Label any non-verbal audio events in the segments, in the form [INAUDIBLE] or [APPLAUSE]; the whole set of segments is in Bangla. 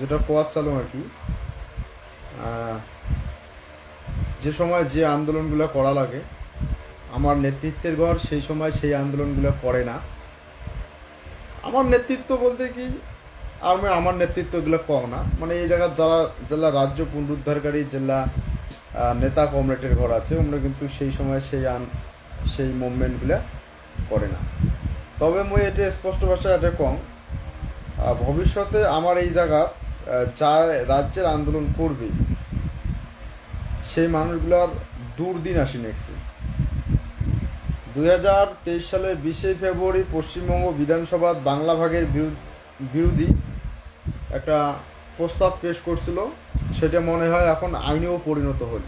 যেটা কোয়ার চালু আর কি যে সময় যে আন্দোলনগুলো করা লাগে, আমার নেতৃত্বের ঘর সেই সময় সেই আন্দোলনগুলো করে না। আমার নেতৃত্ব বলতে কি আমি আমার নেতৃত্ব এগুলো কম না। মানে এই জায়গার যারা জেলা রাজ্য পুনরুদ্ধারকারী জেলা নেতা কমরেডের ঘর আছে, ওমরা কিন্তু সেই সময় সেই আন, সেই মুভমেন্টগুলো করে না। তবে মই এটা স্পষ্ট ভাষায় এটা কম ভবিষ্যতে আমার এই জায়গা যা রাজ্যের আন্দোলন করবে, সেই মানুষগুলোর দুর্দিন আসি নেক্সট দুই হাজার তেইশ সালের বিশে ফেব্রুয়ারি পশ্চিমবঙ্গ বিধানসভা বাংলা ভাগের বিরু- বিরোধী একটা প্রস্তাব পেশ করছিল, সেটা মনে হয় এখন আইনেও পরিণত হল।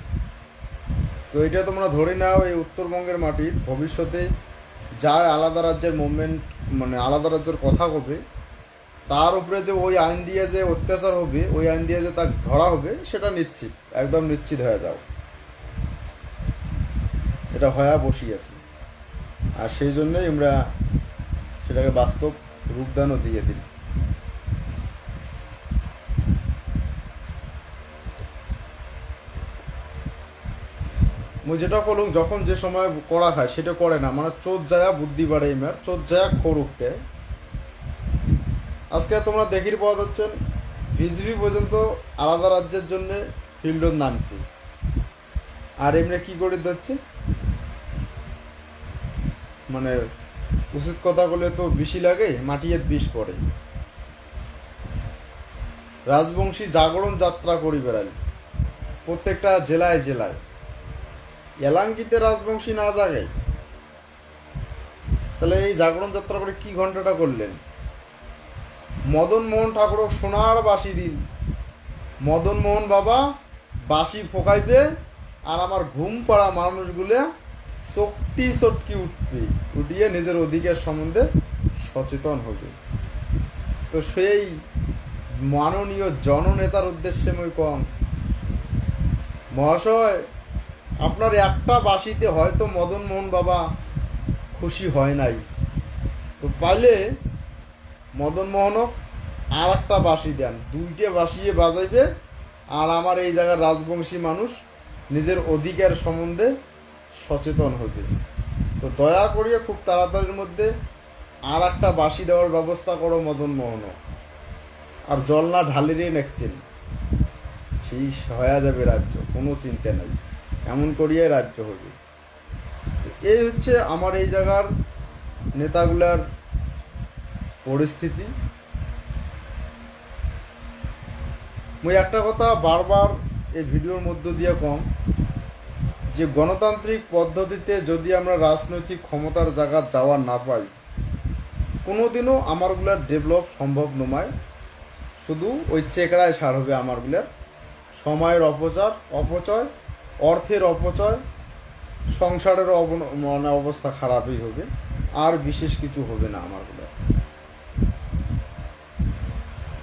তো এটা তোমরা ধরে নাও এই উত্তরবঙ্গের মাটির ভবিষ্যতে যা আলাদা রাজ্যের মুভমেন্ট মানে আলাদা রাজ্যের কথা হবে তার উপরে যে ওই আইন দিয়ে যে অত্যাচার হবে, ওই আইন দিয়ে যে তা ধরা হবে, সেটা নিশ্চিত, একদম নিশ্চিত হয়ে যাও। এটা হয়া বসিয়েছে আর সেই জন্যই আমরা সেটাকে বাস্তব রূপদানও দিয়ে দিই। যেটা করলুম যখন যে সময় করা খায় সেটা করে না মানে চোদ যায় বুদ্ধি বাড়ে ইমার চোদ যায় খোরুকটে আজকে তোমরা দেখির পাওয়া যাচ্ছেন বিজেপি পর্যন্ত আলাদা রাজ্যের জন্য ফিল্ডত নামছে। আর এমনি কি করে দিচ্ছে মানে উচিত কথা বলে তো বেশি লাগে মাটিয়ে বিষ পড়ে। রাজবংশী জাগরণ যাত্রা করি বেড়াল, প্রত্যেকটা জেলায় জেলায়। এলাঙ্কিতে রাজবংশী না জাগে তাহলে এই জাগরণ যাত্রা করে কি ঘন্টাটা করলেন? মদন মোহন ঠাকুর সোনার বাসি দিন। মদন মোহন বাবা বাসি ফোকাইবে আর আমার ঘুম পাড়া মানুষগুলো চকটি চটকি উঠবে, উঠিয়ে নিজের অধিকার সম্বন্ধে সচেতন হবে। তো সেই মাননীয় জননেতার উদ্দেশ্যে মই কম, মহাশয়, আপনার একটা বাসিতে হয়তো মদন মোহন বাবা খুশি হয় নাই। তো পাইলে মদন মোহনক আর একটা বাঁশি দেন। দুইটা বাঁশিয়ে বাজাইবে আর আমার এই জায়গার রাজবংশী মানুষ নিজের অধিকার সম্বন্ধে সচেতন হবে। তো দয়া করিয়ে খুব তাড়াতাড়ির মধ্যে আর একটা বাঁশি দেওয়ার ব্যবস্থা করো মদন মোহন আর জল না ঢালিরে নেকছেন ঠিক হয়ে যাবে রাজ্য, কোনো চিন্তা নাই। এমন করিয়াই রাজ্য হবে। এই হচ্ছে আমার এই জায়গার নেতাগুলার পরিস্থিতি। মুই একটা কথা বারবার এই ভিডিওর মধ্য দিয়ে কম যে গণতান্ত্রিক পদ্ধতিতে যদি আমরা রাজনৈতিক ক্ষমতার জায়গা যাওয়া না পাই, কোনোদিনও আমারগুলার ডেভেলপ সম্ভব নমায়। শুধু ওই চেকড়ায় সার হবে আমারগুলার। সময়ের অপচার অপচয়, অর্থের অপচয় সংসারের মানে অবস্থা খারাপই হবে। আর বিশেষ কিছু হবে না আমারগুলার।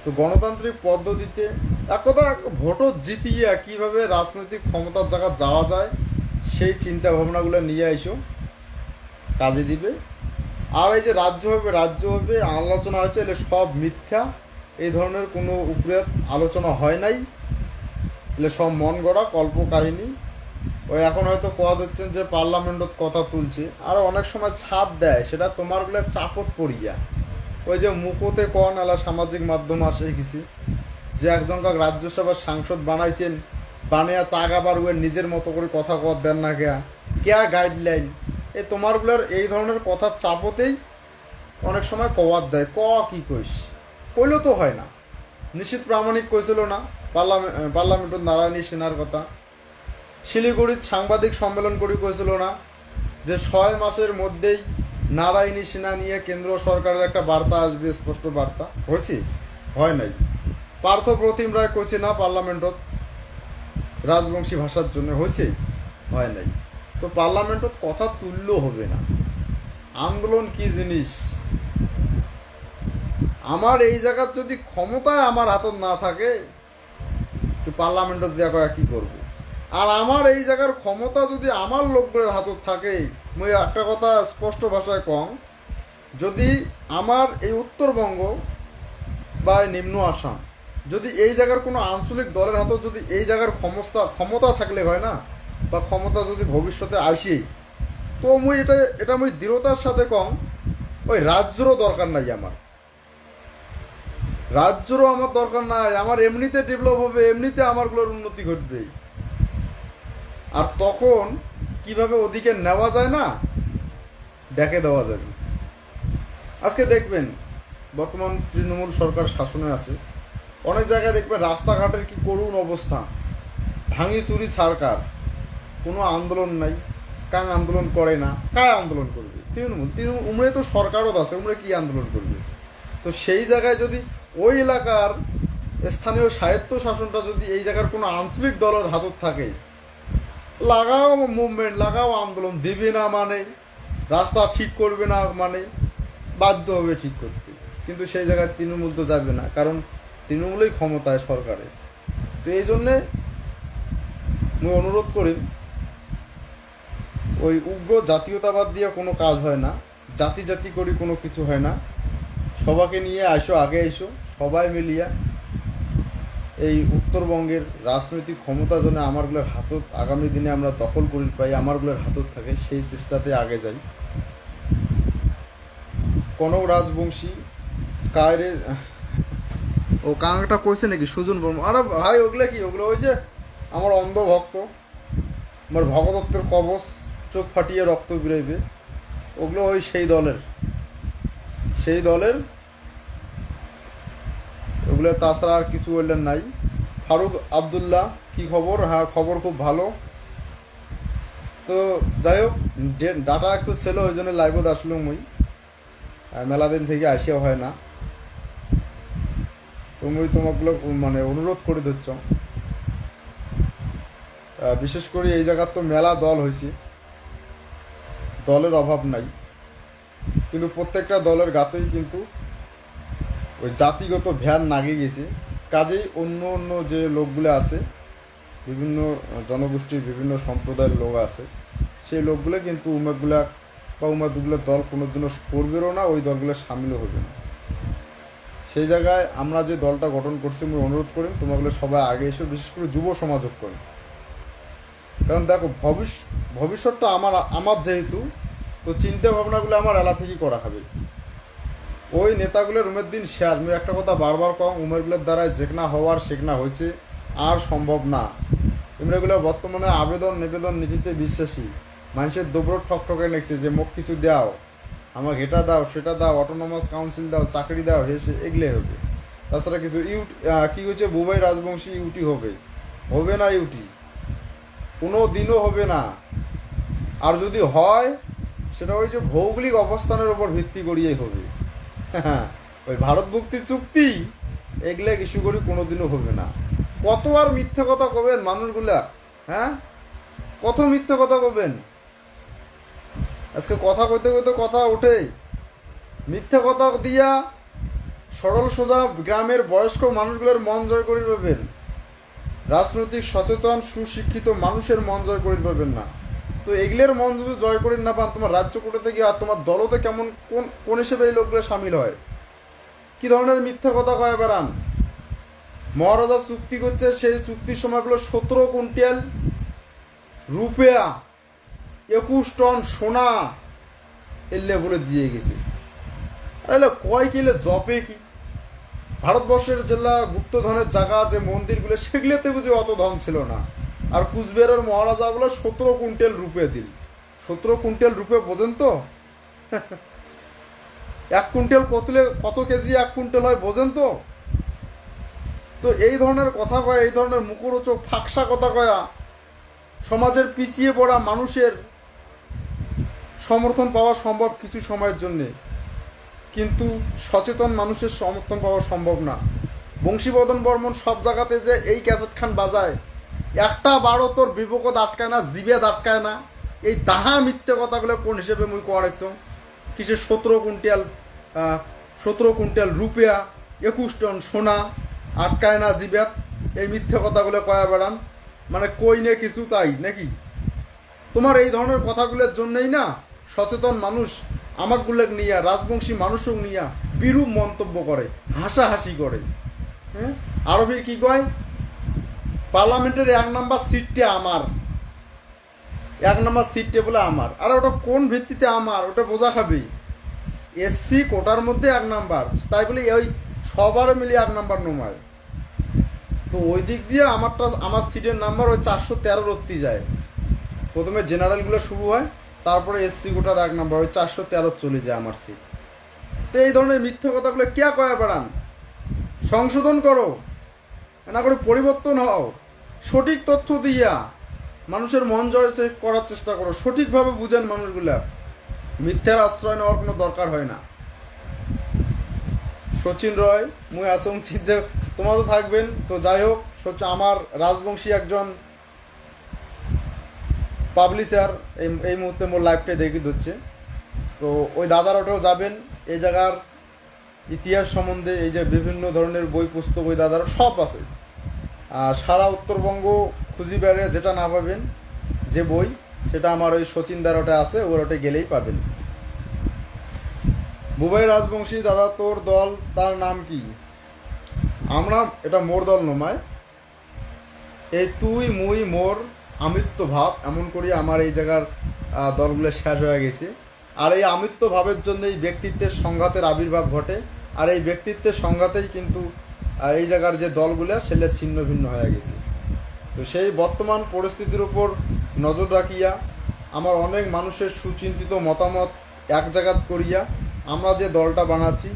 তো গণতান্ত্রিক পদ্ধতিতে এক কথা ভোটও জিতিয়ে কীভাবে রাজনৈতিক ক্ষমতার জায়গা যাওয়া যায়, সেই চিন্তা ভাবনাগুলো নিয়ে আইসো। কাজে দিবে। আর এই যে রাজ্য হবে রাজ্য হবে, আলোচনা হয়েছে, এলে সব মিথ্যা। এই ধরনের কোনো উপরে আলোচনা হয় নাই। এলে সব মন গড়া, কল্প কাহিনী। ওই এখন হয়তো কোয়া দিচ্ছেন যে পার্লামেন্টত কথা তুলছে। আর অনেক সময় ছাপ দেয়, সেটা তোমারগুলোর চাপত পড়িয়া। ওই যে মুখতে কন আলা সামাজিক মাধ্যম আসে গেছি, যে একজনকে রাজ্যসভার সাংসদ বানাইছেন, বানিয়া তাক আবার ওর নিজের মতো করে কথা কর দেন না কেয়া। কেয়া গাইডলাইন এই তোমারগুলোর এই ধরনের কথার চাপতেই অনেক সময় কওয়ার দেয়। ক কি কইস? কইলেও তো হয় না। নিশ্চিত প্রামাণিক কইছিল না পার্লামেন্ট পার্লামেন্টত নারায়ণী সেনার কথা। শিলিগুড়ির সাংবাদিক সম্মেলন করে কইছিল না, যে ছয় মাসের মধ্যেই নারায়ণী সেনা নিয়ে কেন্দ্র সরকারের একটা বার্তা আসবে স্পষ্ট বার্তা। হয়েছে? হয় নাই। পার্থ প্রতিম রায় করছে না পার্লামেন্টত? রাজবংশী ভাষার জন্য হয়েছে? হয় নাই। তো পার্লামেন্টত কথা তুল্য হবে না। আন্দোলন কি জিনিস? আমার এই জায়গার যদি ক্ষমতায় আমার হাতত না থাকে তো পার্লামেন্টত কয়া কি করব? আর আমার এই জায়গার ক্ষমতা যদি আমার লোকগুলোর হাতত থাকে মুই একটা কথা স্পষ্ট ভাষায় কম যদি আমার এই উত্তরবঙ্গ বা নিম্ন আসাম, যদি এই জায়গার কোনো আঞ্চলিক দলের হাতেও যদি এই জায়গার ক্ষমতা ক্ষমতা থাকলে হয় না, বা ক্ষমতা যদি ভবিষ্যতে আসি, তো মুই এটা এটা মুই দৃঢ়তার সাথে কম ওই রাজ্যরও দরকার নাই আমার। রাজ্যরও আমার দরকার নাই, আমার এমনিতে ডেভেলপ হবে, এমনিতে আমারগুলোর উন্নতি ঘটবে। আর তখন কীভাবে ওদিকে নেওয়া যায় না, দেখে দেওয়া যাবে। আজকে দেখবেন, বর্তমান তৃণমূল সরকার শাসনে আছে। অনেক জায়গায় দেখবেন রাস্তাঘাটের কি করুণ অবস্থা। ভাঙি চুরি ছাড়কার কোনো আন্দোলন নাই। কাং আন্দোলন করে না। কায় আন্দোলন করবে? তৃণমূল। তৃণমূল উমরে তো সরকারও আছে, উমরে কি আন্দোলন করবে? তো সেই জায়গায় যদি ওই এলাকার স্থানীয় সাহিত্য শাসনটা যদি এই জায়গার কোনো আঞ্চলিক দলের হাতত থাকে লাগাও মুভমেন্ট লাগাও আন্দোলন, দিবে না মানে রাস্তা ঠিক করবে না মানে বাধ্য হবে ঠিক করতে। কিন্তু সেই জায়গায় তৃণমূল তো যাবে না, কারণ তৃণমূলই ক্ষমতায় সরকারে। তো এই জন্যে আমি অনুরোধ করি, ওই উগ্র জাতীয়তাবাদ দিয়ে কোনো কাজ হয় না, জাতি জাতি করি কোনো কিছু হয় না। সবাকে নিয়ে আসো আগে এসো সবাই মিলিয়া এই উত্তরবঙ্গের রাজনৈতিক ক্ষমতা যেন আমারগুলোর হাতত আগামী দিনে আমরা দখল করি পাই আমারগুলোর হাতত থাকে, সেই চেষ্টাতে আগে যাই। কনক রাজবংশী, কায়রে, ও কাঙ্কটা কইছে নাকি? সুজন বর্মা। আরে ভাই, ওগুলো কি? ওগুলো ওই যে আমার অন্ধ ভক্ত আমার ভগদত্তের কবচ, চোখ ফাটিয়ে রক্ত বেরোইবে। ওগুলো ওই সেই দলের সেই দলের ওগুলো তাছাড়া আর কিছু বললেন নাই। ফারুক আবদুল্লাহ, কি খবর? হ্যাঁ খবর খুব ভালো। তো যাই হোক ডাটা একটু ছিল, ওই জন্য লাইভত আসলো মুই মেলা দিন থেকে আসিয়া হয় না। তো তুমি তোমাগুলো মানে অনুরোধ করে ধরছ। বিশেষ করে এই জায়গার তো মেলা দল হয়েছে। দলের অভাব নাই। কিন্তু প্রত্যেকটা দলের গাতেই কিন্তু ওই জাতিগত ভ্যান নাগে গেছে। কাজেই অন্য অন্য যে লোকগুলো আছে, বিভিন্ন জনগোষ্ঠীর বিভিন্ন সম্প্রদায়ের লোক আছে, সেই লোকগুলো কিন্তু উমাগুলা বা উমাদুগুলোর দল কোনোদিনও করবেও না, ওই দলগুলো সামিলও হবে না। সেই জায়গায় আমরা যে দলটা গঠন করছি, আমি অনুরোধ করি তোমাগুলো সবাই আগে এসে, বিশেষ করে যুব সমাজক করেন কারণ দেখো ভবিষ্য ভবিষ্যৎটা আমার আমার যেহেতু, তো চিন্তা ভাবনাগুলো আমার এলা থেকেই করা হবে। ওই নেতাগুলোর উমের দিন শেয়ার আমি একটা কথা বারবার কম উমেরগুলোর দ্বারাই যেখানা হওয়ার সেখানা হয়েছে, আর সম্ভব না। এমনিগুলো বর্তমানে আবেদন নিবেদন নীতিতে বিশ্বাসী। মানুষের দুবরো ঠক ঠকে লিখছে যে, মোক কিছু দাও, আমাকে এটা দাও, সেটা দাও অটোনমাস কাউন্সিল দাও, চাকরি দাও হেসে এগলে হবে। তাছাড়া কিছু ইউট কী হচ্ছে বুবাই রাজবংশী ইউটি হবে। হবে না ইউটি। কোনো দিনও হবে না। আর যদি হয়, সেটা ওই যে ভৌগোলিক অবস্থানের উপর ভিত্তি করিয়েই হবে। ওই ভারত মুক্তি চুক্তি এগুলা ইস্যু করি কোনোদিনও হবে না। কত আর মিথ্যে কথা কবেন মানুষগুলা হ্যাঁ? কত মিথ্যে কথা কবেন? আজকে কথা কইতে কইতে কথা ওঠেই। মিথ্যে কথা দিয়া সরল সোজা গ্রামের বয়স্ক মানুষগুলোর মন জয় করে পাবেন। রাজনৈতিক সচেতন, সুশিক্ষিত মানুষের মন জয় করে পাবেন না। তো এগুলোর মন যদি জয় করে না পান, তোমার রাজ্য কোটা থেকে আর তোমার দলতে কেমন, কোন কোন হিসেবে এই লোকগুলো সামিল হয়? কি ধরনের মিথ্যা কথা কয় বেড়ান? মহারাজা চুক্তি করছে, সেই চুক্তির সময়গুলো সতেরো কুইন্টাল রুপিয়া, একুশ টন সোনা এলে বলে দিয়ে গেছে। আরে কয় কিলে জপে কি? ভারতবর্ষের জেলা গুপ্তধনের জায়গা, যে মন্দিরগুলো, সেগুলোতে বুঝি অত ধন ছিল না। আর কুচবিহারের মহারাজাগুলো সতেরো কুইন্টাল রূপে দিল সতেরো কুইন্টাল রূপে বোঝেন তো? [LAUGHS] এক কুইন্টাল কতলে কত কেজি এক কুইন্টাল হয় বোঝেন তো? তো এই ধরনের কথা কয়, এই ধরনের মুখরোচক ফাঁকসা কথা কয়া সমাজের পিছিয়ে পড়া মানুষের সমর্থন পাওয়া সম্ভব কিছু সময়ের জন্যে। কিন্তু সচেতন মানুষের সমর্থন পাওয়া সম্ভব না। বংশীবদন বর্মন সব জায়গাতে যে এই ক্যাসেট খান বাজায় একটা বারো তোর বিপদ আটকায় না, জিবেদ আটকায় না। এই তাহা মিথ্যে কথাগুলো কোন হিসেবে মুই কোয়া রাখছ? কিসে সতেরো কুইন্টাল সতেরো কুইন্টাল রুপিয়া, একুশ টন সোনা আটকায় না জিবেদ? এই মিথ্যে কথাগুলো কয়া বেড়ান। মানে কই নে কিছু তাই, নাকি? তোমার এই ধরনের কথাগুলোর জন্যই না সচেতন মানুষ আমাকগুলো নিয়া, রাজবংশী মানুষও নিয়া বিরূপ মন্তব্য করে, হাসাহাসি করে। হ্যাঁ? আরও ফির কি কয়? পার্লামেন্টের এক নাম্বার সিটটা আমার। এক নাম্বার সিটটা বলে আমার। আর ওটা কোন ভিত্তিতে আমার, ওটা বোঝা খাবি। এসসি কোটার মধ্যে এক নাম্বার। তাই বলে ওই সবার মিলিয়ে এক নাম্বার নমায়। তো ওই দিক দিয়ে আমারটা, আমার সিটের নাম্বার ওই চারশো তেরো রত্তি যায়। প্রথমে জেনারেলগুলো শুরু হয়, তারপরে এসসি কোটার এক নাম্বার, ওই চারশো তেরো চলে যায় আমার সিট। তো এই ধরনের মিথ্যে কথাগুলো কে কয়া বেড়ান? সংশোধন করো। না করে পরিবর্তন হও। সঠিক তথ্য দিয়া মানুষের মন জয় করার চেষ্টা করো। সঠিকভাবে বুঝেন মানুষগুলা। মিথ্যার আশ্রয় নেওয়ার কোনো দরকার হয় না। সচিন রয়, মুই আসং চিন্তা তোমার তো থাকবেন। তো যাই হোক আমার রাজবংশী একজন পাবলিশার এই এই মুহূর্তে মোর লাইফটা দেখি দিচ্ছে। তো ওই দাদার ওটাও যাবেন। এই জায়গার ইতিহাস সম্বন্ধে এই যে বিভিন্ন ধরনের বই, পুস্তক ওই দাদার সব আছে। সারা উত্তরবঙ্গ খুঁজি বেড়ে যেটা না পাবেন, যে বই, সেটা আমার ওই সচিন দার ওটা আছে, ওর ওটা গেলেই পাবেন। বুবাই রাজবংশী দাদা, তোর দল, তার নাম কি? আমরা, এটা মোর দল নমায়। এই তুই, মুই, মোর, আমিত্ব ভাব, এমন করি আমার এই জায়গার দলগুলো শেষ হয়ে গেছে। আর এই আমিত্ব ভাবের জন্য এই ব্যক্তিত্বের সংঘাতের আবির্ভাব ঘটে। আর এই ব্যক্তিত্বের সংঘাতেই কিন্তু এই জায়গার যে দলগুলো, সেগুলো ছিন্ন ভিন্ন হয়ে গেছে। তো সেই বর্তমান পরিস্থিতির উপর নজর রাখিয়া, আমার অনেক মানুষের সুচিন্তিত মতামত এক জায়গাত করিয়া আমরা যে দলটা বানাচ্ছি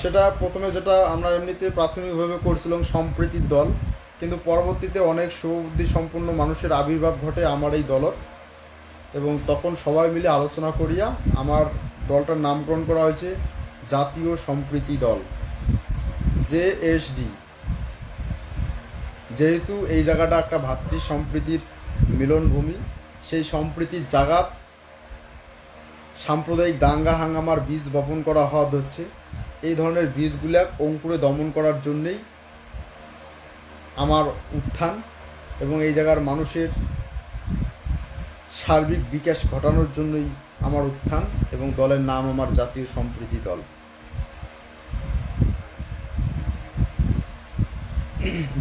সেটা প্রথমে যেটা আমরা এমনিতে প্রাথমিকভাবে করছিলাম সম্প্রীতির দল, কিন্তু পরবর্তীতে অনেক সুবুদ্ধি সম্পন্ন মানুষের আবির্ভাব ঘটে আমার এই দলত এবং তখন সবাই মিলে আলোচনা করিয়া আমার দলটার নামকরণ করা হয়েছে। জাতীয় সম্প্রীতি দল জেএসডি যেহেতু এই জায়গাটা একটা ভাতৃ সম্প্রীতির মিলনভূমি, সেই সম্প্রীতির জায়গাত সাম্প্রদায়িক দাঙ্গা হাঙ্গামার বীজ বপন করা হওয়া হচ্ছে। এই ধরনের বীজগুলা অঙ্কুরে দমন করার জন্যেই আমার উত্থান এবং এই জায়গার মানুষের সার্বিক বিকাশ ঘটানোর জন্যই আমার উত্থান এবং দলের নাম আমার জাতীয় সম্প্রীতি দল।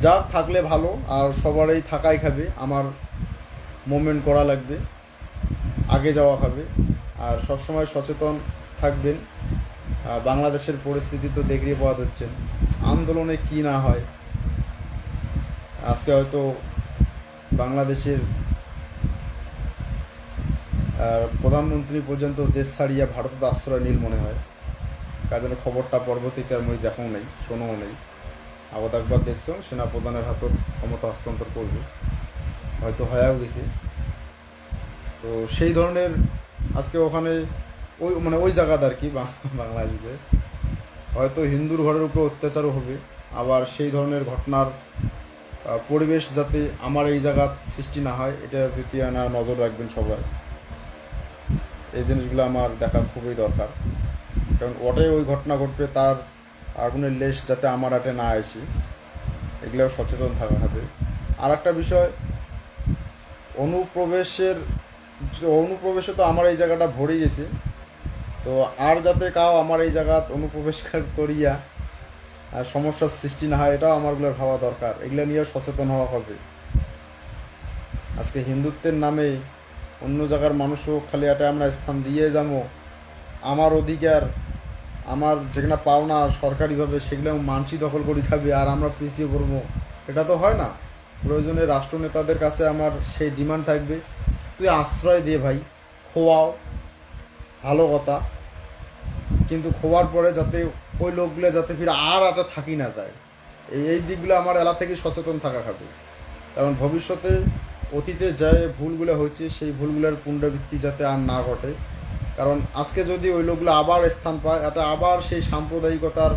যা থাকলে ভালো, আর সবারই থাকাই খাবে, আমার মুভমেন্ট করা লাগবে, আগে যাওয়া হবে। আর সবসময় সচেতন থাকবেন। বাংলাদেশের পরিস্থিতি তো দেখতে পাওয়া যাচ্ছেন আন্দোলনে কি না হয়। আজকে হয়তো বাংলাদেশের প্রধানমন্ত্রী পর্যন্ত দেশ ছাড়িয়া ভারতের আশ্রয় নীল মনে হয়। কাজের খবরটা পরবর্তীতে আর মই দেখাও নেই, শোনাও নেই। আবার একবার দেখছ, সেনাপ্রধানের হাতত ক্ষমতা হস্তান্তর করবে হয়তো হয়েও গেছে। তো সেই ধরনের আজকে ওখানে ওই মানে ওই জায়গাতে আর কি বাংলাদেশে। হয়তো হিন্দুর ঘরের উপর অত্যাচারও হবে। আবার সেই ধরনের ঘটনার পরিবেশ যাতে আমার এই জায়গার সৃষ্টি না হয় এটার প্রতি আনা নজর রাখবেন সবাই। এই জিনিসগুলো আমার দেখা খুবই দরকার কারণ ওটাই ওই ঘটনা ঘটবে তার আগুনের লেশ যাতে আমার হাতে না আসে এগুলোও সচেতন থাকা হবে। আর একটা বিষয়, অনুপ্রবেশের, অনুপ্রবেশে তো আমার এই জায়গাটা ভরে গেছে। তো আর যাতে কাও আমার এই জায়গাত অনুপ্রবেশ করিয়া সমস্যার সৃষ্টি না হয়, এটাও আমারগুলো ভাবা দরকার। এগুলো নিয়েও সচেতন হওয়া হবে। আজকে হিন্দুত্বের নামে অন্য জায়গার মানুষও খালি এটা আমরা স্থান দিয়ে যাব। আমার অধিকার আমার যেখানে পাওনা সরকারিভাবে, সেগুলো মানসি দখল করে খাবে, আর আমরা পিছিয়ে পড়ব। এটা তো হয় না। প্রয়োজনে রাষ্ট্রনেতাদের কাছে আমার সেই ডিমান্ড থাকবে। তুই আশ্রয় দে ভাই, খোয়াও, ভালো কথা। কিন্তু খোয়ার পরে যাতে ওই লোকগুলো যাতে ফিরে আর একটা থাকি না যায়। এই এই দিকগুলো আমার এলা থেকে সচেতন থাকা খাবে। কারণ ভবিষ্যতে অতীতে যে ভুলগুলো হয়েছে, সেই ভুলগুলোর পুনরাবৃত্তি যাতে আর না ঘটে কারণ আজকে যদি ওই লোকগুলো আবার স্থান পায়, এটা আবার সেই সাম্প্রদায়িকতার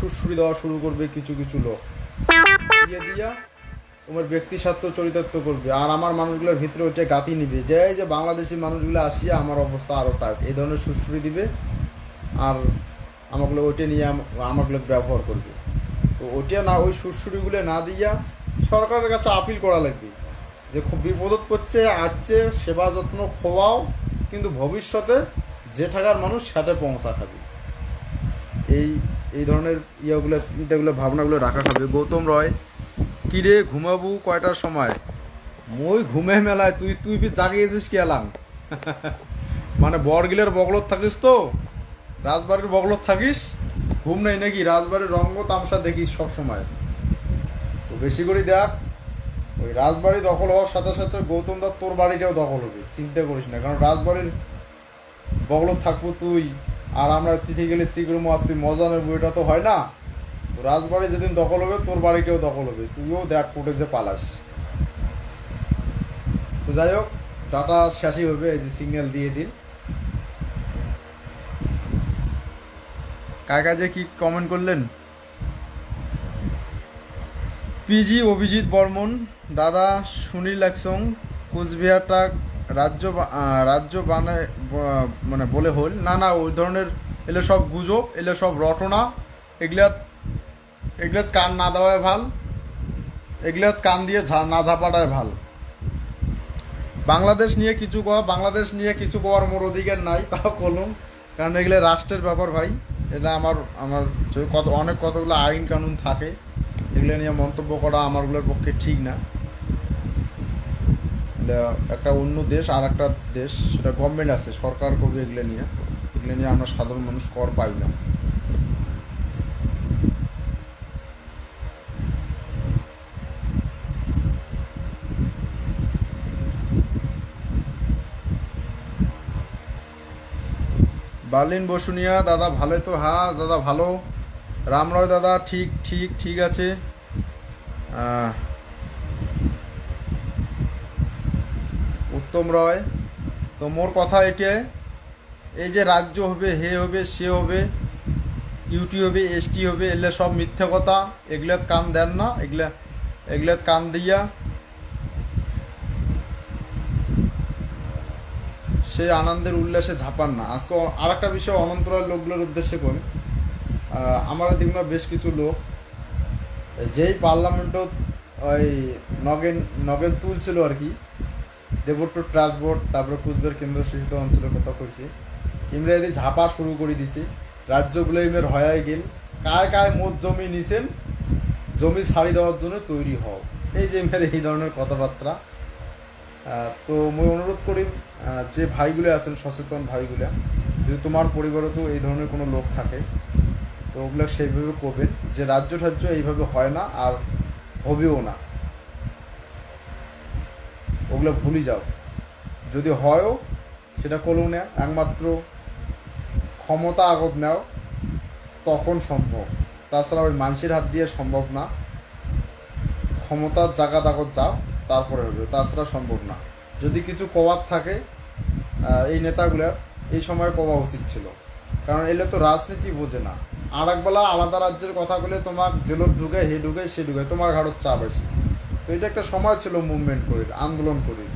সুশ্রী দেওয়া শুরু করবে কিছু কিছু লোক। দিয়ে দিয়া তোমার ব্যক্তি স্বার্থ চরিতার্থ করবে। আর আমার মানুষগুলোর ভিতরে ওইটা গাতি নিবে। যে এই যে বাংলাদেশি মানুষগুলো আসিয়া আমার অবস্থা আরও টাক এই ধরনের সুশ্রী দিবে আর আমাগুলো ওইটা নিয়ে আম- আমাগুলো ব্যবহার করবে। তো ওইটা না, ওই সুশ্রীগুলো না দিয়া সরকারের কাছে আপিল করা লাগবে। যে খুব বিপদত পড়ছে, আসছে, সেবা যত্ন খোয়াও কিন্তু ভবিষ্যতে যে থাকার মানুষ সেটা পৌঁছা খাবে। এই এই ধরনের ইয়েগুলো, চিন্তাগুলো, ভাবনাগুলো রাখা খাবে। গৌতম রয়, কিরে, ঘুমাবু কয়টার সময়? মই ঘুমে মেলায়, তুই তুই বি জাগিয়েছিস কি এলাম [LAUGHS] মানে বরগিলের বগলত থাকিস তো? রাজবাড়ির বগলত থাকিস? ঘুম নেই নাকি? রাজবাড়ির রঙ্গ তামসা দেখিস সব সময়। তো বেশি করে দেখ ওই রাজবাড়ি দখল হওয়ার সাথে সাথে গৌতম দত্ত তোর বাড়িটাও দখল হবে, চিন্তা করিস না। কারণ রাজবাড়ির বগলত থাকব তুই, আর আমরা তিথি গেলে শিখরমো আর তুই মজা নেব, এটা তো হয় না। তো রাজবাড়ি যেদিন দখল হবে, তোর বাড়িটাও দখল হবে। তুইও দেখ কোটে যে পালাস। তো যাই হোক, ডাটা শেষই হবে, এই যে সিগন্যাল দিয়ে দিন। কার কাছে কি কমেন্ট করলেন? পিজি অভিজিৎ বর্মন, দাদা সুনীল একসং, কোচবিহারটা রাজ্য রাজ্য বানায় মানে বলে হল। না না, ওই ধরনের এলে সব গুজব, এলে সব রটনা এগুলাত এগুলাত কান না দেওয়াই ভালো, এগুলাত কান দিয়ে না ঝাপাটাই ভালো। বাংলাদেশ নিয়ে কিছু কওয়া বাংলাদেশ নিয়ে কিছু কওয়ার মোর অধিকার নাই, [LAUGHS] তাও কলম। কারণ এগুলো রাষ্ট্রের ব্যাপার ভাই, এটা আমার আমার কত, অনেক কতগুলো আইন কানুন থাকে এগুলো নিয়ে মন্তব্য করা আমারগুলোর পক্ষে ঠিক না। একটা অন্য দেশ আর একটা দেশ, সেটা গভর্নমেন্ট আছে, সরকার করবে এগুলো নিয়ে। এগুলো নিয়ে আমরা সাধারণ মানুষ কর পাই না। বার্লিন বসুনিয়া, দাদা ভালো তো? হ্যাঁ দাদা ভালো। রামরয় দাদা, ঠিক ঠিক ঠিক আছে। উত্তম রয়, তো মোর কথা এটা, এই যে রাজ্য হবে, হে হবে, সে হবে, ইউটি হবে, এসটি হবে এগুলো সব মিথ্যে কথা এগুলাত কান দেন না, এগুলা এগুলাত কান দিয়া। সেই আনন্দের উল্লাসে ঝাপান না। আজকে আর একটা বিষয় অনন্তরায় লোকগুলোর উদ্দেশ্যে করি আমার দেখুন বেশ কিছু লোক, যেই পার্লামেন্টত ওই নগেন নগেন তুলছিল আর কি। দেবট্ট ট্রান্সপোর্ট তারপরে কুচবিহার কেন্দ্রশাসিত অঞ্চলের কথা কইছে। ইমরা এদিন ঝাপা শুরু করে দিছে রাজ্যগুলো ইমের হয়াই গেল। কায় কায় মোট জমি নিছেন? জমি ছাড়ি দেওয়ার জন্য তৈরি হও। এই যে ইমের এই ধরনের কথাবার্তা। তো মই অনুরোধ করি যে ভাইগুলো আছেন, সচেতন ভাইগুলা, যদি তোমার পরিবারে তো এই ধরনের কোনো লোক থাকে তো ওগুলো সেইভাবে করবেন, যে রাজ্য টাজ্য এইভাবে হয় না আর হবেও না। ওগুলো ভুলে যাও। যদি হয়ও, সেটা করলেও না, একমাত্র ক্ষমতা আগত নেও, তখন সম্ভব। তাছাড়া ওই মানুষের হাত দিয়ে সম্ভব না। ক্ষমতার জায়গা আগত যাও, তারপরে হবে, তাছাড়া সম্ভব না। যদি কিছু কওয়ার থাকে এই নেতাগুলার, এই সময় কওয়া উচিত ছিল। কারণ এলে তো রাজনীতি বোঝে না। আর একবেলা আলাদা রাজ্যের কথা বলে তোমার জেলত ঢুকে, হে ঢুকে, সে ঢুকে। তোমার ঘাড়ত চাপ আছে। তো এটা একটা সময় ছিল মুভমেন্ট করি আন্দোলন করি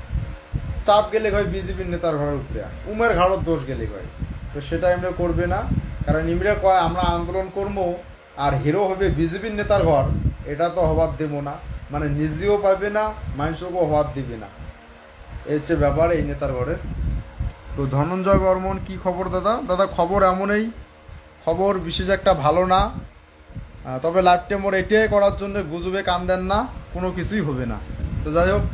চাপ গেলে হয় বিজেপির নেতার ঘরের উপরে। উমের ঘাড়ত দোষ গেলে হয়। তো সেটা এমনি করবে না। কারণ ইমরে কয়, আমরা আন্দোলন করব আর হিরো হবে বিজেপির নেতার ঘর। এটা তো হবার দেব না। মানে নিজেও পাবে না, মানুষকেও হওয়ার দিবে না। এই হচ্ছে ব্যাপার, এই নেতার ঘরের। তো ধনঞ্জয় বর্মন, কি খবর দাদা? দাদা, খবর এমনই। খবর বিশেষ একটা ভালো না। তবে লাইফটা মোর এটাই করার জন্য গুজবে কান দেন না, কোনো কিছুই হবে না। তো যাই হোক,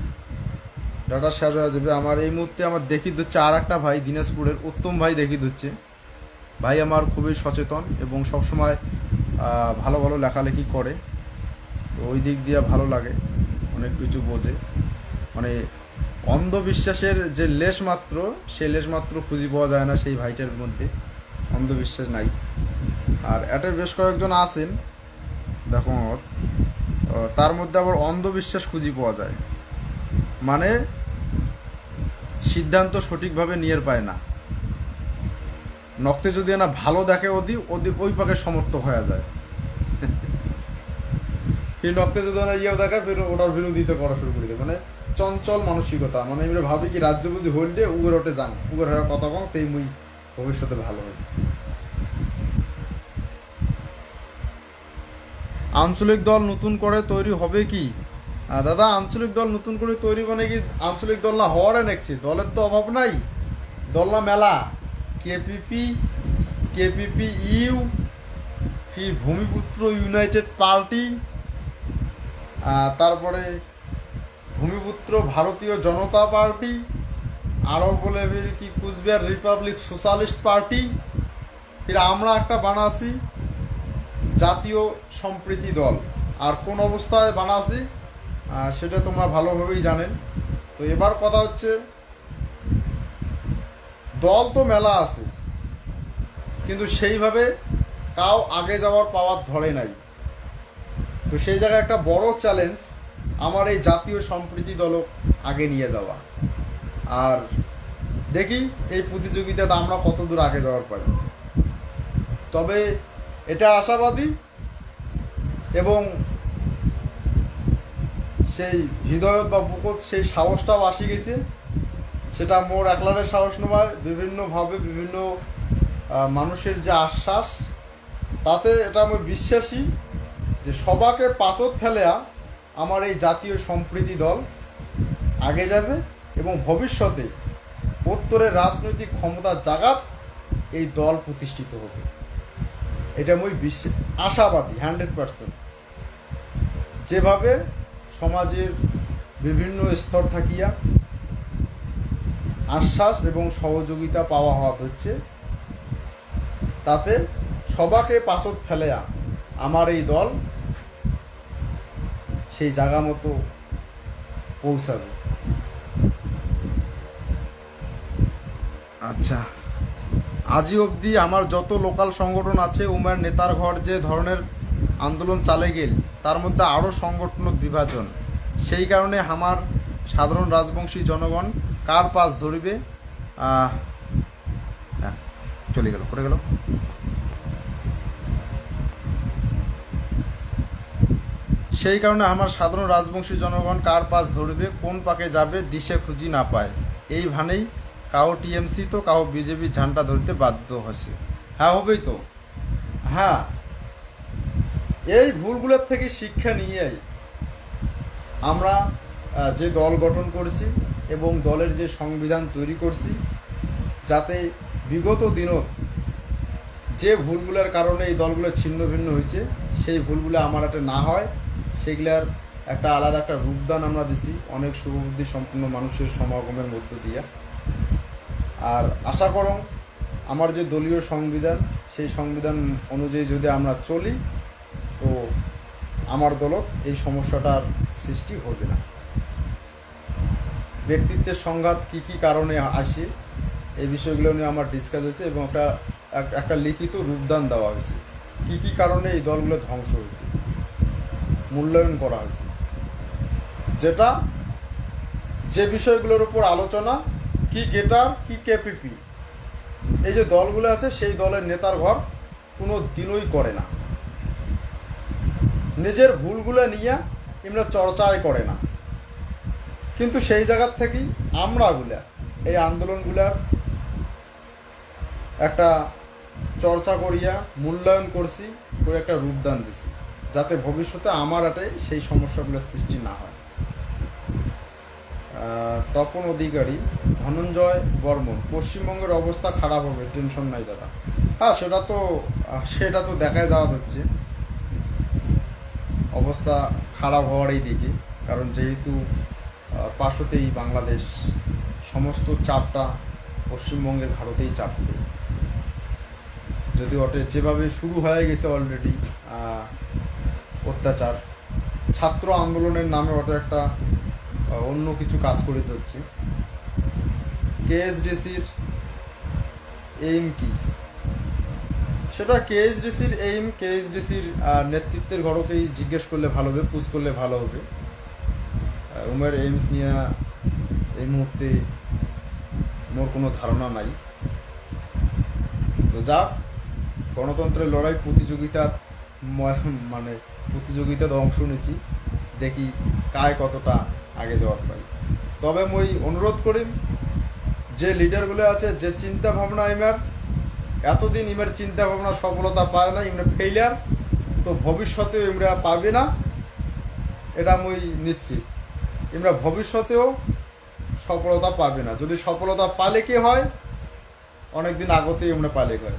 ডাটা শেষ হয়ে যাবে। আমার এই মুহূর্তে আমার দেখি দিচ্ছে আর একটা ভাই, দিনাজপুরের উত্তম ভাই দেখি দিচ্ছে ভাই আমার খুবই সচেতন এবং সবসময় ভালো ভালো লেখালেখি করে। তো ওই দিক দিয়ে ভালো লাগে, অনেক কিছু বোঝে। মানে অন্ধবিশ্বাসের যে লেশ মাত্র, সেই লেশ মাত্র খুঁজে পাওয়া যায় না সেই ভাইটার মধ্যে। অন্ধবিশ্বাস নাই। আর এটা বেশ কয়েকজন আছেন। দেখো তার মধ্যে আবার অন্ধবিশ্বাস খুঁজে পাওয়া যায়। মানে সিদ্ধান্ত সঠিকভাবে নিয়ে পায় না। নক্তে যদি না ভালো দেখে ওদি ওদি ওই পাকে সমর্থ হয়ে যায়। [LAUGHS] সেই নক্তে যদি না ইয়েও দেখে, ফের ওটার বিরোধিতা করা শুরু করে দেয়। মানে চঞ্চল মানসিকতা। মানে আমরা ভাবি কি রাজ্য বুঝি হইলে উগের ওটে যান উগের হয়ে কথা কম তেই মুই ভবিষ্যতে ভালো হবে। আঞ্চলিক দল নতুন করে তৈরি হবে কি? দাদা, আঞ্চলিক দল নতুন করে তৈরি মানে কি আঞ্চলিক দল না হওয়ার নেকছি দলের তো অভাব নাই। দল না মেলা। কেপিপি কেপিপি ইউ কি ভূমিপুত্র ইউনাইটেড পার্টি তারপরে ভূমিপুত্র ভারতীয় জনতা পার্টি, আরও বলে কি কুচবিহার রিপাবলিক সোশ্যালিস্ট পার্টি ফির আমরা একটা বানাছি জাতীয় সম্প্রীতি দল। আর কোন অবস্থায় আহ, সেটা তোমরা ভালোভাবেই জানেন। তো এবার কথা হচ্ছে দল তো মেলা আছে কিন্তু সেইভাবে কাউ আগে যাওয়ার পাওয়ার ধরে নাই। তো সেই জায়গায় একটা বড় চ্যালেঞ্জ আমার এই জাতীয় সম্প্রীতি দলক আগে নিয়ে যাওয়া। আর দেখি এই প্রতিযোগিতাতে আমরা কত দূর আগে যাওয়ার পাই। তবে এটা আশাবাদী এবং সেই হৃদয়ত বা বুকত সেই সাহসটাও আসি গেছে। সেটা মোর একলারে সাহস নয় বিভিন্নভাবে বিভিন্ন মানুষের যে আশ্বাস, তাতে এটা আমি বিশ্বাসী যে সবাকে পাচত ফেলেয়া আমার এই জাতীয় সম্প্রীতি দল আগে যাবে এবং ভবিষ্যতে উত্তরের রাজনৈতিক ক্ষমতার জাগাত এই দল প্রতিষ্ঠিত হবে। এটা মই বিশ্ব আশাবাদী, হান্ড্রেড পারসেন্ট। যেভাবে সমাজের বিভিন্ন স্তর থাকিয়া আশ্বাস এবং সহযোগিতা পাওয়া হওয়া হচ্ছে, তাতে সবাকে পাচত ফেলেয়া আমার এই দল সেই জায়গা মতো পৌঁছাবে। আচ্ছা। আজই অবধি আমার যত লোকাল সংগঠন আছে উমের নেতার ঘর যে ধরনের আন্দোলন চালে গেল তার মধ্যে আরও সংগঠন বিভাজন। সেই কারণে আমার সাধারণ রাজবংশী জনগণ কার পাশ ধরিবে? হ্যাঁ, চলে গেল করে গেল? সেই কারণে আমার সাধারণ রাজবংশী জনগণ কার পাশ ধরবে কোন পাকে যাবে দিশে খুঁজি না পায়। এই ভানেই কাউ টিএমসি তো, কাউ বিজেপি ঝান্ডা ধরতে বাধ্য হয়েছে। হ্যাঁ হবেই তো। হ্যাঁ এই ভুলগুলোর থেকে শিক্ষা নিয়েই আমরা যে দল গঠন করেছি এবং দলের যে সংবিধান তৈরি করছি, যাতে বিগত দিনত যে ভুলগুলোর কারণে এই দলগুলো ছিন্ন ভিন্ন হয়েছে, সেই ভুলগুলো আমার একটা না হয়, সেগুলার একটা আলাদা একটা রূপদান আমরা দিছি, অনেক শুভবুদ্ধি সম্পন্ন মানুষের সমাগমের মধ্য দিয়ে। আর আশা করো আমার যে দলীয় সংবিধান, সেই সংবিধান অনুযায়ী যদি আমরা চলি, তো আমার দলত এই সমস্যাটার সৃষ্টি হবে না। ব্যক্তিত্বের সংঘাত কি কি কারণে আসে, এই বিষয়গুলো নিয়ে আমার ডিসকাস হয়েছে এবং একটা, এক- একটা লিখিত রূপদান দেওয়া হয়েছে। কি কি কারণে এই দলগুলো ধ্বংস হয়েছে? মূল্যায়ন করা হয়েছে। যেটা যে বিষয়গুলোর উপর আলোচনা কি গেটার, কি কেপিপি। এই যে দলগুলো আছে, সেই দলের নেতার ঘর কোনো দিনই করে না। নিজের ভুলগুলো নিয়ে এমনি চর্চাই করে না। কিন্তু সেই জায়গার থেকেই আমরাগুলা, এই আন্দোলনগুলার একটা চর্চা করিয়া, মূল্যায়ন করছি, করে একটা রূপদান দিছি, যাতে ভবিষ্যতে আমার আটে সেই সমস্যাগুলোর সৃষ্টি না হয়। তপন অধিকারী, ধনঞ্জয় বর্মন। পশ্চিমবঙ্গের অবস্থা খারাপ হবে টেনশন নাই দাদা। হ্যাঁ সেটা তো সেটা তো দেখায় যাওয়া হচ্ছে। অবস্থা খারাপ হওয়ারই দিকে, কারণ যেহেতু পার্শ্বতেই বাংলাদেশ, সমস্ত চাপটা পশ্চিমবঙ্গের ভারতেই চাপবে। যদি ওটে যেভাবে শুরু হয়ে গেছে অলরেডি অত্যাচার, ছাত্র আন্দোলনের নামে ওটা একটা অন্য কিছু কাজ করে দিচ্ছে কেএসডিসির এইম কি? সেটা কেএসডিসির এইম, কেএসডিসির নেতৃত্বের ঘরকেই জিজ্ঞেস করলে ভালো হবে পুজ করলে ভালো হবে। উমের এইমস নিয়ে এই মুহূর্তে মোর কোনো ধারণা নাই। তো যাক, গণতন্ত্রের লড়াই প্রতিযোগিতা মানে প্রতিযোগিতাতে অংশ নিয়েছি। দেখি কায় কতটা আগে যাওয়ার পাই। তবে মই অনুরোধ করি যে লিডারগুলো আছে, যে চিন্তা ভাবনা ইমার, এতদিন ইমের চিন্তা ভাবনা সফলতা পায় না, ইমরা ফেইলার তো ভবিষ্যতেও ইমরা পাবে না, এটা মই নিশ্চিত। ইমরা ভবিষ্যতেও সফলতা পাবে না। যদি সফলতা পালে কি হয়? অনেকদিন আগতেই আমরা পালে হয়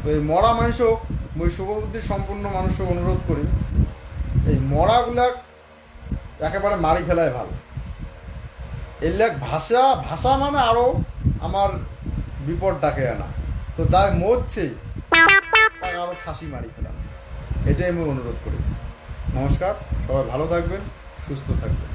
তো এই মরা মাংস মই শুভবুদ্ধি সম্পূর্ণ মানুষকে অনুরোধ করি এই মরাগুলা একেবারে মারি ফেলাই ভালো। এলাক ভাষা ভাষা মানে আরও আমার বিপদ ডাকে আনা। তো যাই মরছে তাকে আরও ফাঁসি মারি ফেলাম। এটাই আমি অনুরোধ করি। নমস্কার, সবাই ভালো থাকবেন, সুস্থ থাকবেন।